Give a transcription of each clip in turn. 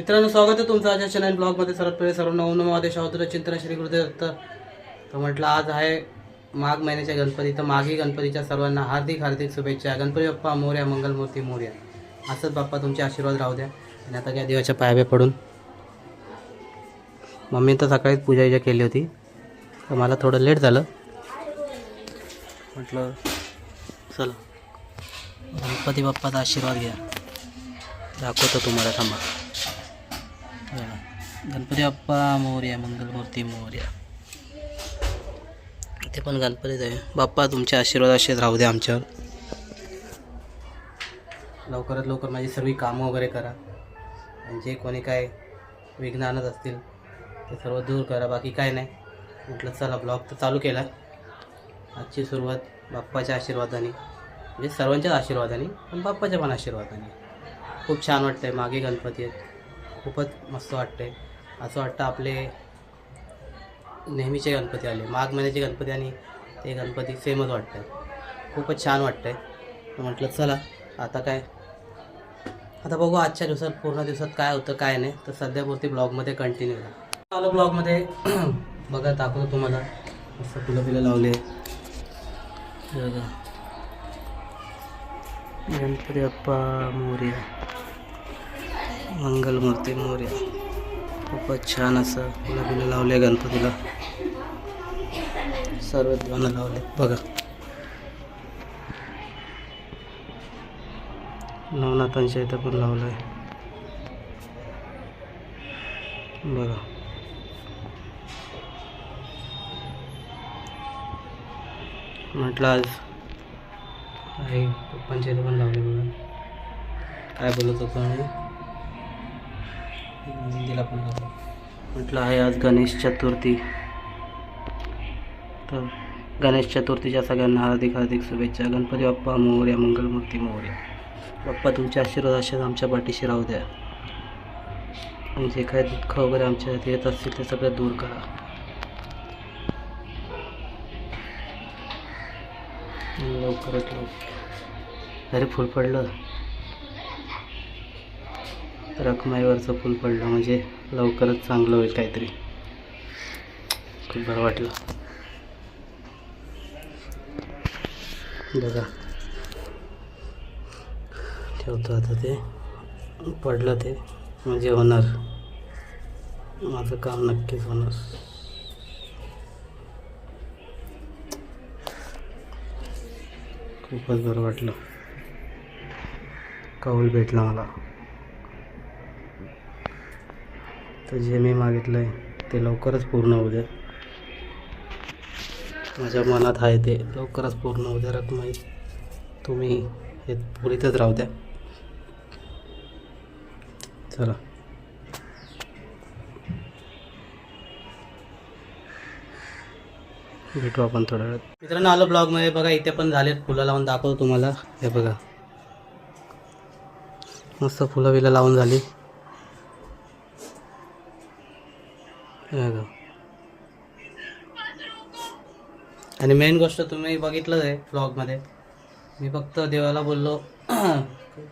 मित्रांनो स्वागत आहे तुमचं आजच्या चॅनल ब्लॉगमध्ये सर्वात पहिले सर्व नवनव आदेश अवतर चिंतन श्री गुरुदेवदत्त तर म्हटलं आज आहे माघ महिन्याच्या गणपती. तर माघी गणपतीच्या सर्वांना हार्दिक हार्दिक शुभेच्छा. गणपती बाप्पा मोर्या मंगलमूर्ती मोर्या. असंच बाप्पा तुमचे आशीर्वाद राहू द्या. आणि आता घ्या देवाच्या पायावे पडून. मम्मी तर सकाळीच पूजा इजा केली होती. तर मला थोडं लेट झालं. म्हटलं चला. गणपती बाप्पाचा आशीर्वाद घ्या. दाखवतो तुम्हाला थांबा. गणपती बाप्पा मोर्या मंगलमूर्ती मोर्या. इथे पण गणपतीच आहे. बाप्पा तुमचे आशीर्वाद असेच राहू द्या आमच्यावर. लवकरात लवकर माझी सर्व कामं वगैरे करा. आणि जे कोणी काय विघ्न आणत असतील ते सर्व दूर करा. बाकी काय नाही. म्हटलं चला ब्लॉग तर चालू केला. आजची सुरुवात बाप्पाच्या आशीर्वादाने. म्हणजे सर्वांच्याच आशीर्वादाने पण बाप्पाच्या पण आशीर्वादाने. खूप छान वाटतंय. मागे गणपती आहेत. खूपच मस्त वाटतंय. असं वाटतं आपले नेहमीचे गणपती आले माघ महिन्याचे गणपती आणि ते गणपती सेमच वाटतंय. खूपच छान वाटतं आहे म्हटलं चला आता काय? आता बघू आजच्या दिवसात पूर्ण दिवसात काय होतं काय नाही. तर सध्यापुरती ब्लॉगमध्ये कंटिन्यू आलो ब्लॉगमध्ये. बघा दाखवतो तुम्हाला. मस्त फुलं फुलं लावले गणपती बाप्पा मोर्या. मंगलमूर्ती मोर्या. खूपच छान असं फुलं फुलं लावले गणपतीला. सर्व देवांना लावले बघा. नवनाथांच्या इथं पण लावलं आहे बघा. म्हटलं आज आहे पप्पांच्या इथं पण लावले बघा. काय बोलत होतो आणि हिंदीला पण लावलं. म्हटलं आहे आज गणेश चतुर्थी. तर गणेश चतुर्थीच्या सगळ्यांना हार्दिक हार्दिक शुभेच्छा. गणपती बाप्पा मोर्या मंगलमूर्ती मोर्या. बाप्पा तुमचे आशीर्वाद असेच आमच्या पाठीशी राहू द्या. आणि जे काय दुःख वगैरे आमच्या हाती येत असतील ते सगळं दूर करा. लवकरात लवकर. अरे फुल पडलं. रखमाईवरचं फुल पडलं म्हणजे लवकरच चांगलं होईल काहीतरी. खूप बरं वाटलं. बघा. ठेवतो आता ते. पडलं ते. म्हणजे होणार. माझं काम नक्कीच होणार. खूपच बरं वाटलं. कौल भेटला मला. तर जे मी मागितलं आहे ते लवकरच पूर्ण होऊ द्या. माझ्या मनात आहे ते लवकरच पूर्ण होऊ द्या रकमाई तुम्ही हे पुरीतच राहू द्या. चला. भेटू आपण थोड्या वेळात. मित्रांनो आलो ब्लॉगमध्ये. बघा इथे पण झाले फुलं लावून दाखवतो तुम्हाला. हे बघा. मस्त फुलं बिलं लावून झाली. हो हे आणि मेन गोष्ट तुम्ही बघितलंच आहे ब्लॉगमध्ये मी फक्त देवाला बोललो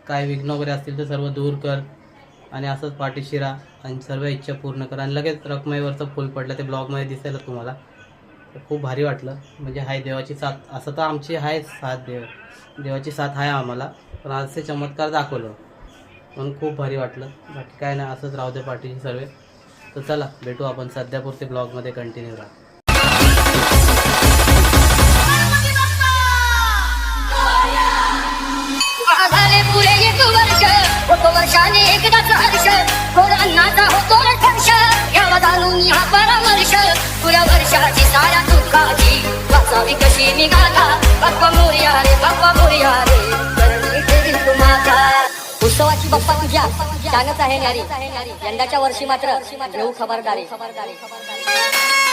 काय विघ्न वगैरे असतील तर सर्व दूर कर आणि असंच पाठीशी राहा आणि सर्व इच्छा पूर्ण कर. आणि लगेच रकमेवरचं फुल पडलं ते ब्लॉगमध्ये दिसायला तुम्हाला. खूप भारी वाटलं. म्हणजे हाय देवाची साथ असं तर आमची हाय साथ देव देवाची साथ आहे आम्हाला. पण आज ते चमत्कार दाखवलं. म्हणून खूप भारी वाटलं. बाकी काय नाही असंच राहू दे पाठीशी सर्व. तर चला भेटू आपण सध्यापुरते ब्लॉगमध्ये कंटिन्यू राहा एक वर्ष घ्यावा घालून वर्षाची कशी निघाला? बाप्पा मोर्या रे बाप्पा मोर्या रे तुम्हाला उत्सवाची बाप्पा तुझ्या. छानच आहे नारी यंदाच्या वर्षी मात्र घेऊ खबरदारी खबरदारी खबरदारी.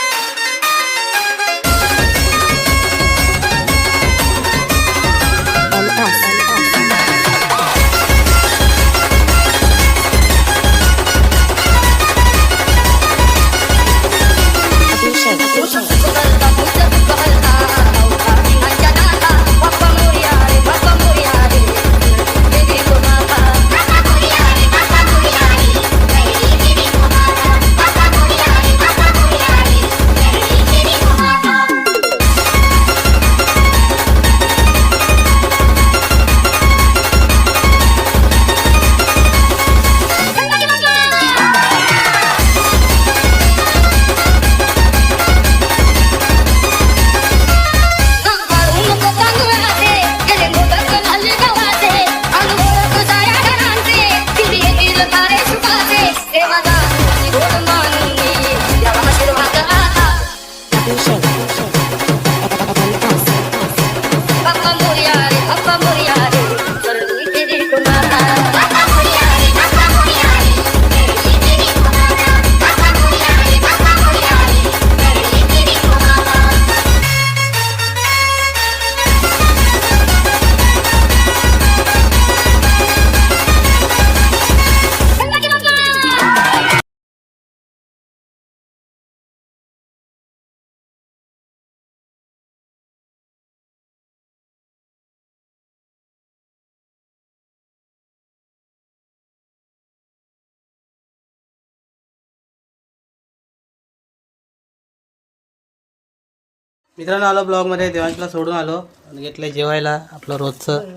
मित्रांनो आलो ब्लॉगमध्ये. देवांशला सोडून आलो आणि घेतलं जेवायला आपलं रोजचं.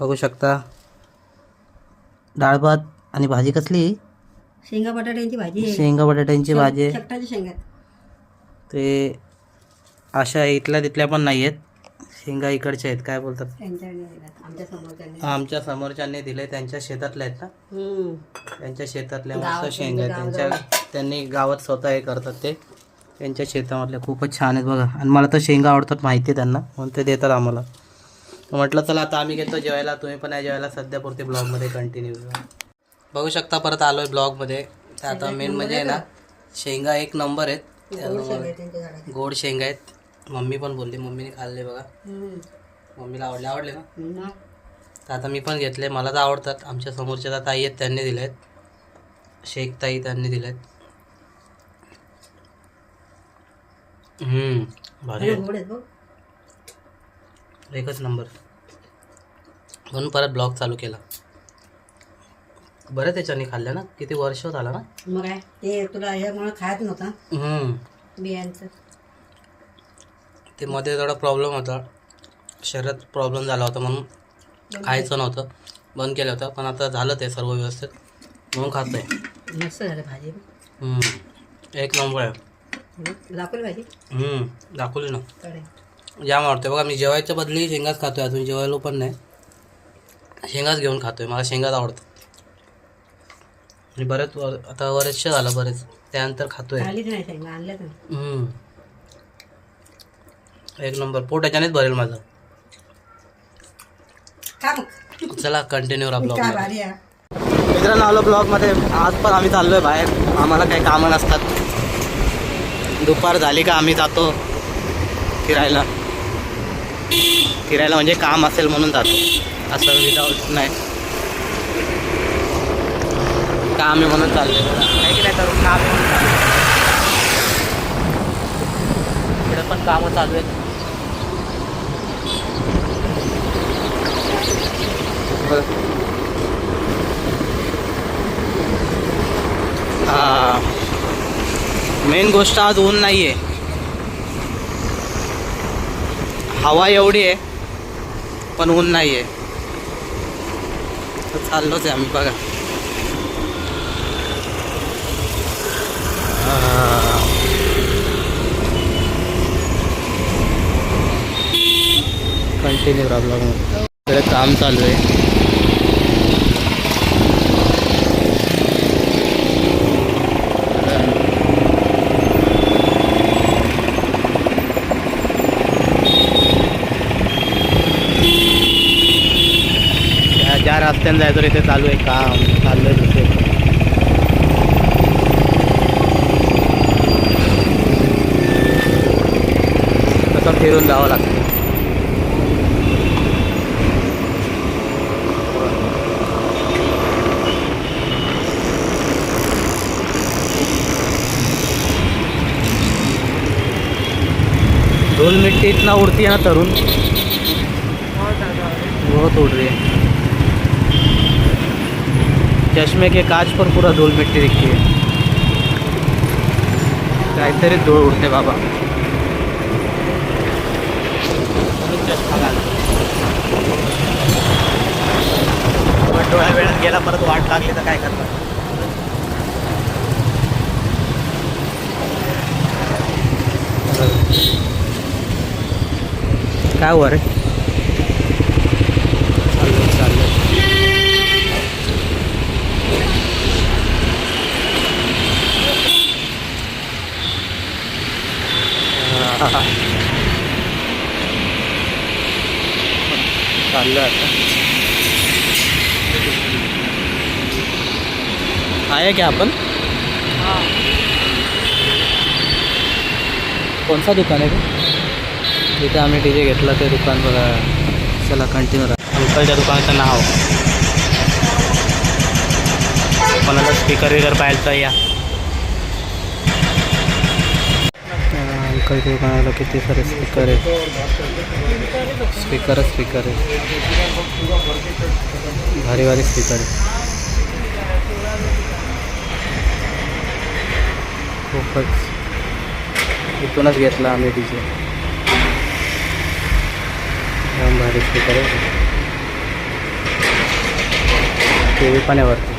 बघू शकता. डाळ भात आणि भाजी कसली? शेंगा बटाट्यांची भाजी आहे. शेंगा बटाट्यांची भाजी शेंगा. ते अशा इथल्या तिथल्या पण नाही आहेत शेंगा इकडच्या आहेत. काय बोलतात? आमच्या समोरच्याने. दिले त्यांच्या शेतातल्या आहेत ना. त्यांच्या शेतातल्या मस्त शेंगा त्यांच्या त्यांनी गावात स्वतः हे करतात ते. त्यांच्या शेतामधल्या खूपच छान आहेत बघा. आणि मला तर शेंगा आवडतात माहिती आहे त्यांना. म्हणून ते देतात आम्हाला. म्हटलं चला आता आम्ही घेतो जेवायला. तुम्ही पण या जेवायला. सध्या पुरते ब्लॉगमध्ये कंटिन्यू बघू शकता परत आलोय ब्लॉगमध्ये. तर आता मेन म्हणजे आहे ना शेंगा एक नंबर आहेत. गोड शेंगा आहे आहेत. मम्मी पण बोलली मम्मीने खाल्ले बघा. मम्मीला आवडले आवडले ना. तर आता मी पण घेतले. मला तर आवडतात. आमच्या समोरच्या ताई आहेत त्यांनी दिले आहेत शेख ताई त्यांनी दिले आहेत भारी आणि गोड आहेत बघ. आहेत. एकच नंबर. म्हणून परत ब्लॉग चालू केला. बरं त्याच्याने खाल्ल्या ना? किती वर्ष झाला ना? मग काय? ते तुला यामुळे खायच नव्हता. हम्म. बियांचं. ते मध्ये थोडा प्रॉब्लेम होता. शरीरात प्रॉब्लेम झाला होता म्हणून खायचं नव्हतं. बंद केलं होतं पण आता झालं ते सर्व व्यवस्थित. म्हणून खातोय. मस्त झालं भाजी. हम्म. एक नंबर आहे. दाखवली भाजी? हम्म, दाखवली ना. जाम आवडते. बघा मी जेवायच्या बदली शेंगाच खातोय अजून जेवायला पण नाही. शेंगाच घेऊन खातोय मला शेंगाच आवडतात. आणि बरेच वर आता बरेचसे झालं बरेच त्यानंतर खातोय. एक नंबर पोट याच्यानेच भरेल माझं. चला कंटिन्यू राहा ब्लॉग मित्रांनो आलो ब्लॉगमध्ये आज पण आम्ही चाललोय बाहेर. आम्हाला काही कामं नसतात. दुपार झाली का आम्ही जातो फिरायला. फिरायला म्हणजे काम असेल म्हणून जातो. असं विदाऊट नाही. काम आहे म्हणून चालले नाही की नाही करून काम आहे म्हणून इकडे पण कामं चालू आहेत. बरं. मेन गोष्ट आज ऊन नाही आहे हवा एवढी आहे, पण ऊन नाही तर चाललोच आहे आम्ही बघा. कंटिन्यू राहा काम चालू आहे. रस्त्याने जायचं तिथे चालू आहे काम चालू आहे तिथे तसं फिरून जावं लागतं. धूल मिट्टी इतना उड़ती है ना तरुण. बहुत उड़ रही है चश्मे के काच पर पूरा धूल मिट्टी दिखती है। काहीतरी धूळ उडते बाबा। चष्मा घालतो पण डोळ्या वेळात गेला परत वाट लागली तर काय करणार काय चाललं आता. आहे क्या आपण? कोणता दुकान आहे ते? जिथे आम्ही डी जे घेतला ते दुकान बघा. चला कंटिन्यू राहा. अंकलच्या दुकानाचं नाव. कोणाला स्पीकर वगैरे पाहिजे तर या. अंकलच्या दुकानाला किती सारे स्पीकर आहेत स्पीकरच स्पीकर आहे. भारी भारी स्पीकर आहे. खूपच. इथूनच घेतला आम्ही डी जे भारी स्पीकर आहे. टी व्ही पण आहे वरती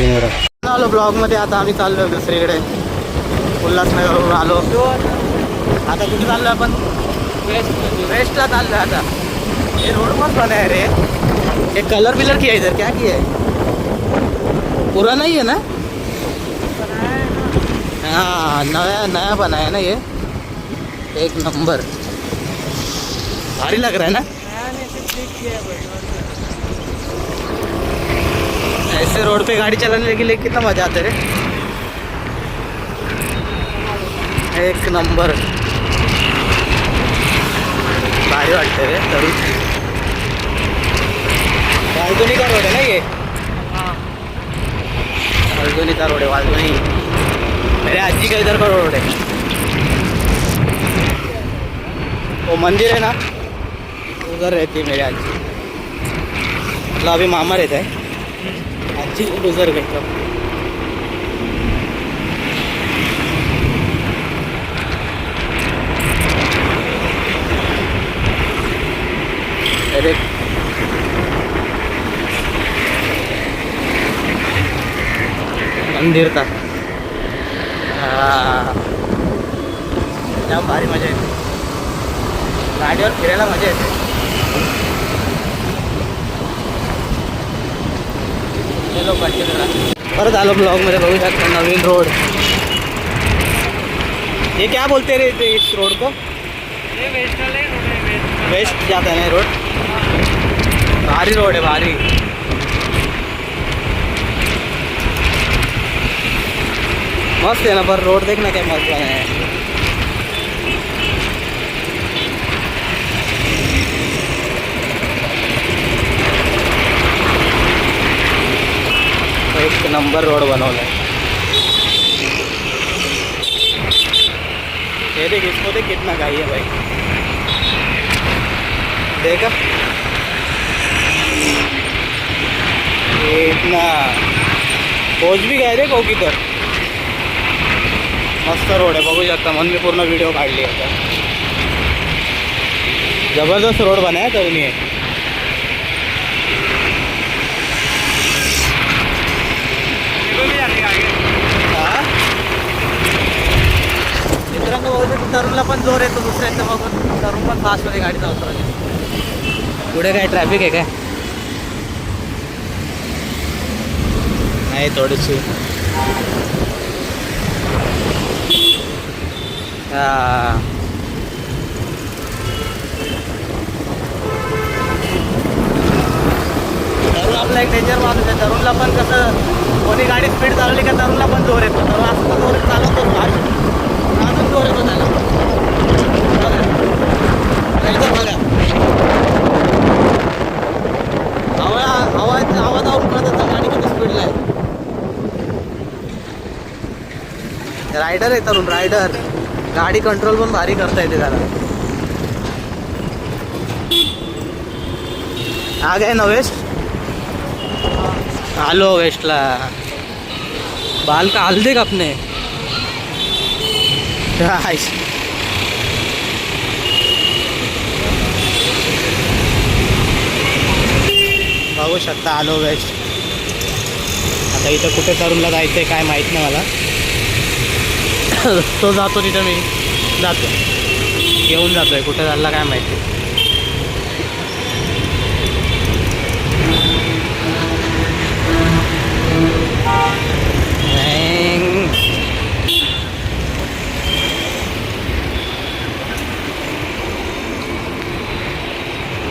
राहा आलो ब्लॉगमध्ये आता आम्ही चाललो दुसरीकडे उल्हासनगरवरून आलो आता कुठे चाललो आपण वेस्टला चाललो आता ये रोड मत बना है रे। ये कलर बिलर किया है इधर क्या किया है? पूरा नहीं है ना? हाँ नया नया बना है ना ये। एक नंबर। भारी लग रहा है ना? ऐसे रोड पे गाड़ी चलाने के लिए कितना मज़ा आता है एक नंबर। भारी वाटते रे तरुण। वालगोनी का रोड है ना ये? वालगोनी का रोड है वालगोनी मेरे आजी का इधर का रोड है। वो मंदिर है ना? उधर रहती है मेरे आजी मतलब अभी मामा रहता है। ठीक गुजर गई अरे. मंदिर था हा. भारी मजा येते. गाडीवर फिरायला मजा येते. चलो कंटिन्यू राहा परत आलो ब्लॉगमध्ये बघू शकता नवीन रोड। ये क्या बोलते रे ते इस रोड को? वेस्ट जाता है ना ये रोड? भारी रोड है भारी। मस्त है ना पर रोड देखना क्या मस्त है। एक नंबर रोड बनवला है ये देख, इसको देख कितना गाई है भाई। देखा? इतना। पोच भी गए रे कोकी तर मस्त रोड आहे बघू शकता म्हणून मी पूर्ण व्हिडिओ काढली आता ज़बरदस्त रोड बनाय तरुणी आहे तरुणला पण जोर येतो दुसऱ्यांचं बघून तरुण पण फास्टमध्ये गाडी चालवतो पुढे काय ट्रॅफिक आहे काय? नाही थोडीशी. हा. तरुण आपला एक डेंजर माणूस आहे. तरुणला पण कसं कोणी गाडी स्पीड चालवली का तरुणला पण जोर येतो. तरुण असं जोर चालवतो रायडर आहे तरुण रायडर. गाडी कंट्रोल पण भारी करता येते त्याला. आग आहे ना वेस्ट? आलो वेस्टला. बाल का हाल का आपने राइस. बघू शकता आलो वेस्ट आता इथं कुठे तरुणला जायचं आहे काय माहीत नाही मला तो जातो तिथं मी जातो घेऊन जातोय कुठे चालला काय माहिती Bang.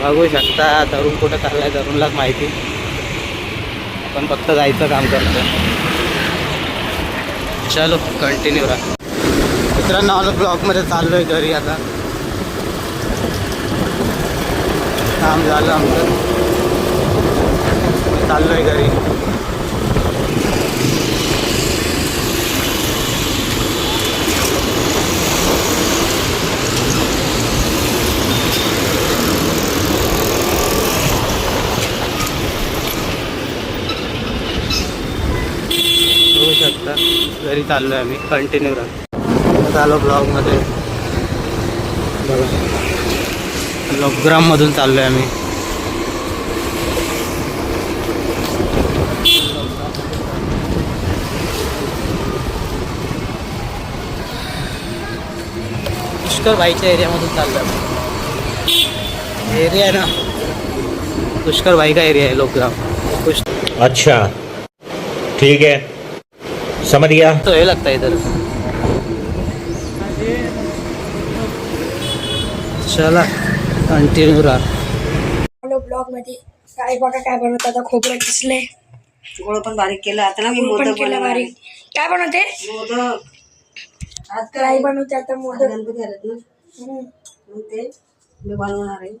बघू शकता तरुण कुठं चाललाय तरुणलाच माहिती. आपण फक्त जायचं काम करतो चलो कंटिन्यू राहा. मित्रांनो आलो ब्लॉकमध्ये चाललोय घरी आता. काम झालं आमचं. चाललोय घरी. घरी चाललो आहे आम्ही कंटिन्यू राहतो चालू ब्लॉगमध्ये बघा. लोकग्राममधून चाललो आहे आम्ही. पुष्कर बाईच्या एरियामधून चाललो आहे एरिया आहे ना. पुष्कर बाई का एरिया आहे लोकग्राम पुष्कर. अच्छा. ठीक आहे. समझ गया तो हे लगता है इधर चला कंटिन्यू राहा. हॅलो ब्लॉगमध्ये काय बघा काय बनवत आता खोबरं किसले. गोळ पण बारीक केलं. आता ना मी मोदक केलं बारीक. काय बनवते? मोदक. आज काय? बनवते आता मोदक? गणपती आलेत ना ते? मी बनवणार आहे.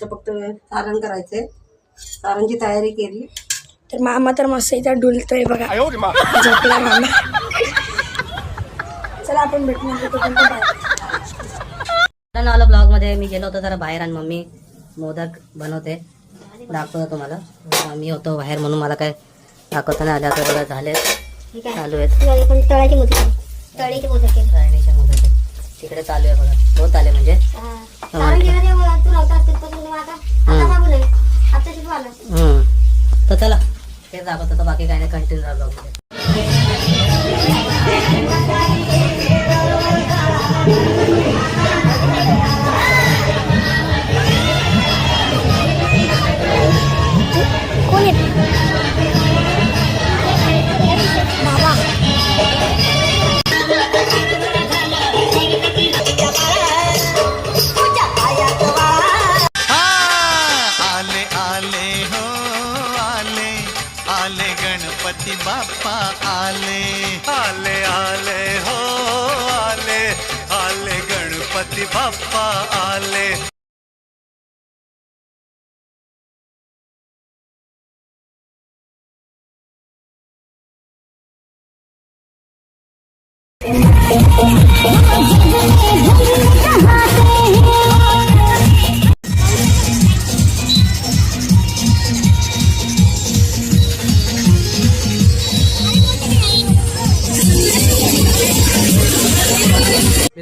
तर फक्त सारण करायचंय. सारणची तयारी केली. तर मामा तर मस्त इथं डुलतोय बघा. झोपला मामा. चला आपण बाय आलं ब्लॉगमध्ये मी गेलो होतो जरा बाहेर आणि मम्मी मोदक बनवते. दाखवतो तुम्हाला. मी होतो बाहेर म्हणून मला काय दाखवता नाही आलं आता बघा झाले. चालू आहेत. पण तळाची मोदक तळीचे मोदक केले तळणीचे मोदक आहेत. तिकडे चालू आहे बघा. होत आले म्हणजे. तर चला. तेच दाखवत होतं बाकी काय नाही कंटिन्यू राहा ब्लॉगमध्ये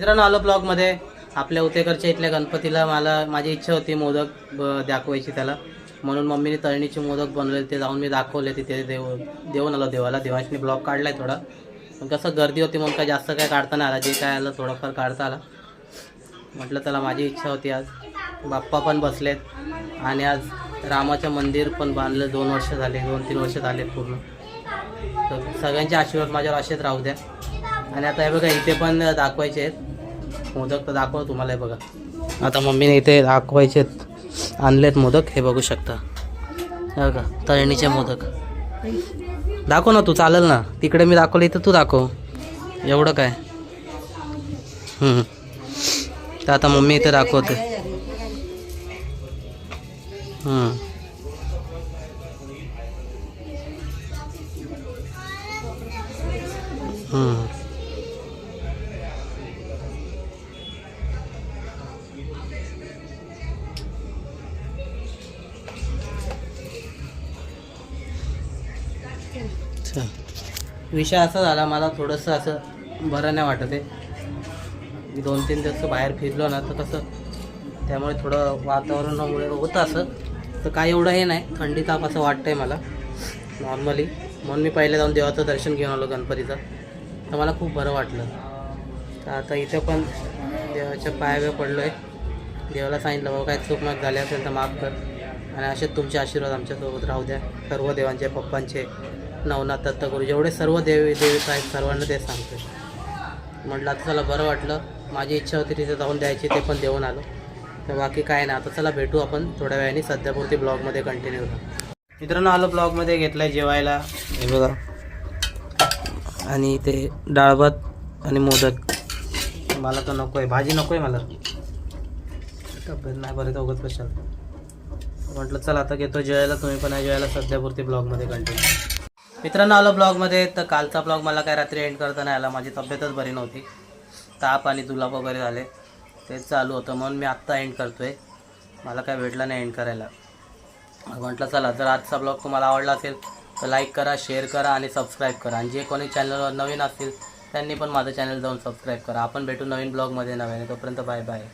मित्रांनो आलो ब्लॉगमध्ये. आपल्या उतेकरच्या इथल्या गणपतीला मला माझी इच्छा होती मोदक ब- दाखवायची त्याला. म्हणून मम्मीने तळणीचे मोदक बनवले ते जाऊन मी दाखवले तिथे देव देऊन आलो देवाला. देवांशने ब्लॉग काढलाय थोडा. पण कसं गर्दी होती म्हणून काय जास्त काय काढता नाही आला. जे काय आलं थोडंफार काढता आला. म्हटलं त्याला माझी इच्छा होती आज. बाप्पा पण बसलेत. आणि आज रामाचं मंदिर पण बांधलं. दोन वर्ष झाले दोन तीन वर्ष झाले पूर्ण. तर सगळ्यांचे आशीर्वाद माझ्यावर असेच राहू द्या. आणि आता हे बघा इथे पण दाखवायचे आहेत. मोदक तर दाखव तुम्हाला हे बघा. आता मम्मीने इथे दाखवायचे आहेत. आणलेत मोदक हे बघू शकता. हो का तळणीचे मोदक. दाखव ना तू चालेल ना. तिकडे मी दाखवलं इथं तू दाखव. एवढं काय? तर आता मम्मी इथे दाखवते. विषय असा झाला मला थोडंसं असं बरं नाही वाटत आहे. मी दोन तीन दिवस बाहेर फिरलो ना तर कसं त्यामुळे थोडं वातावरणामुळे होतं असं. तर काय एवढं हे नाही थंडी ताप असं वाटतंय मला नॉर्मली म्हणून मी पहिले जाऊन देवाचं दर्शन घेऊन आलो गणपतीचं. तर मला खूप बरं वाटलं. तर आता इथे पण देवाच्या पायावे पडलो आहे देवाला सांगितलं बाबा काय चूकमाक झाली असेल तर माफ कर. आणि असेच तुमचे आशीर्वाद आमच्यासोबत राहू द्या. सर्व देवांचे पप्पांचे नवनाथ दत्तगुरु जेवढे सर्व देवी देवीत आहेत सर्वांना ते सांगतो म्हटलं आता चला बरं वाटलं. माझी इच्छा होती तिथे जाऊन द्यायची ते पण देऊन आलो. तर बाकी काय नाही आता चला भेटू आपण थोड्या वेळाने. सध्यापुरती ब्लॉगमध्ये कंटिन्यू करू. मित्रांनो आलो ब्लॉगमध्ये घेतलं आहे जेवायला हे बघा. आणि ते डाळभात आणि मोदक. मला तर नको आहे भाजी नको आहे मला. तब्येत नाही बरं तर उगत कशाला. म्हटलं चला आता घेतो जेवायला. तुम्ही पण आहे जेवायला. सध्यापुरती ब्लॉगमध्ये कंटिन्यू मित्रांनो आलो ब्लॉगमध्ये. तर कालचा ब्लॉग मला काय रात्री एंड करता नाही आला. माझी तब्येतच बरी नव्हती. ताप आणि जुलाब वगैरे झाले. तेच चालू होतं म्हणून मी आत्ता एंड करतो आहे मला काय भेटलं नाही एंड करायला. म्हटलं चला जर आजचा ब्लॉग तुम्हाला आवडला असेल तर लाईक करा शेअर करा आणि सबस्क्राईब करा. आणि जे कोणी चॅनलवर नवीन असतील त्यांनी पण माझं चॅनल जाऊन सबस्क्राईब करा. आपण भेटू नवीन ब्लॉगमध्ये नव्याने. तोपर्यंत बाय बाय